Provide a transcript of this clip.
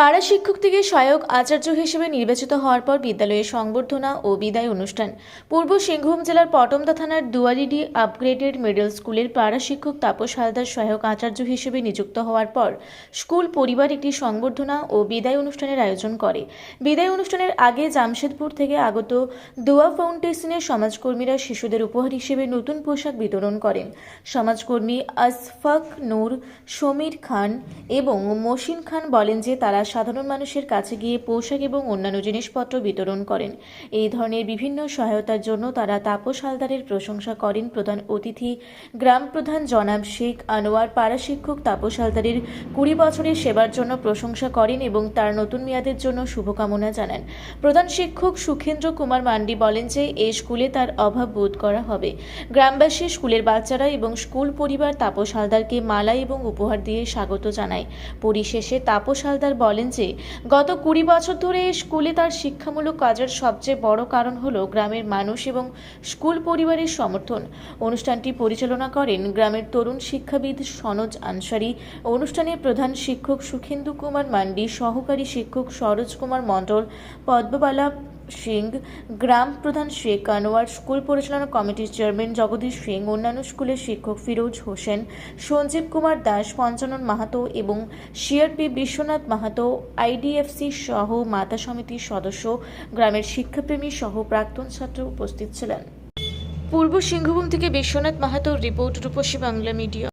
পাড়া শিক্ষক থেকে সহায়ক আচার্য হিসেবে নির্বাচিত হওয়ার পর বিদ্যালয়ে সংবর্ধনা ও বিদায় অনুষ্ঠান। পূর্ব সিংভূম জেলার পটমদা থানার দুয়ারিডি আপগ্রেডেড মিডল স্কুলের পাড়া শিক্ষক তাপস হালদার সহায়ক আচার্য হিসেবে নিযুক্ত হওয়ার পর স্কুল পরিবার একটি সংবর্ধনা ও বিদায় অনুষ্ঠানের আয়োজন করে। বিদায় অনুষ্ঠানের আগে জামশেদপুর থেকে আগত দোয়া ফাউন্ডেশনের সমাজকর্মীরা শিশুদের উপহার হিসেবে নতুন পোশাক বিতরণ করেন। সমাজকর্মী আসফাক নূর, সমীর খান এবং মসিন খান বলেন যে তারা সাধারণ মানুষের কাছে গিয়ে পোশাক এবং অন্যান্য জিনিসপত্র বিতরণ করেন। এই ধরনের বিভিন্ন সহায়তার জন্য তারা তাপস হালদারের প্রশংসা করেন প্রধান অতিথি গ্রাম প্রধান জনাব শেখ আনোয়ার পাড়া শিক্ষক তাপস হালদারের কুড়ি বছরের সেবার জন্য প্রশংসা করেন এবং তার নতুন মেয়াদের জন্য শুভকামনা জানান। প্রধান শিক্ষক সুখেন্দ্র কুমার মান্ডি বলেন যে এই স্কুলে তার অভাব বোধ করা হবে। গ্রামবাসী, স্কুলের বাচ্চারা এবং স্কুল পরিবার তাপস হালদারকে মালা এবং উপহার দিয়ে স্বাগত জানায়। পরিশেষে তাপস হালদার বলেন যে, গত কুড়ি বছর ধরে স্কুলে তার শিক্ষামূলক কাজের সবচেয়ে বড় কারণ হল গ্রামের মানুষ এবং স্কুল পরিবারের সমর্থন। অনুষ্ঠানটি পরিচালনা করেন গ্রামের তরুণ শিক্ষাবিদ সনজ আনসারি। অনুষ্ঠানে প্রধান শিক্ষক সুখেন্দু কুমার মান্ডি, সহকারী শিক্ষক সরোজ কুমার মণ্ডল, পদ্মবালা সিং, গ্রাম প্রধান শেখ আনোয়ার, স্কুল পরিচালনা কমিটির চেয়ারম্যান জগদীশ সিং, অন্যান্য স্কুলের শিক্ষক ফিরোজ হোসেন, সঞ্জীব কুমার দাস, পঞ্চানন মাহাতো এবং সিআরপি বিশ্বনাথ মাহাতো, আইডিএফসি সহ মাতা সমিতির সদস্য, গ্রামের শিক্ষাপ্রেমী সহ প্রাক্তন ছাত্র উপস্থিত ছিলেন। পূর্ব সিংহভূম থেকে বিশ্বনাথ মাহাতোর রিপোর্ট, রূপসী বাংলা মিডিয়া।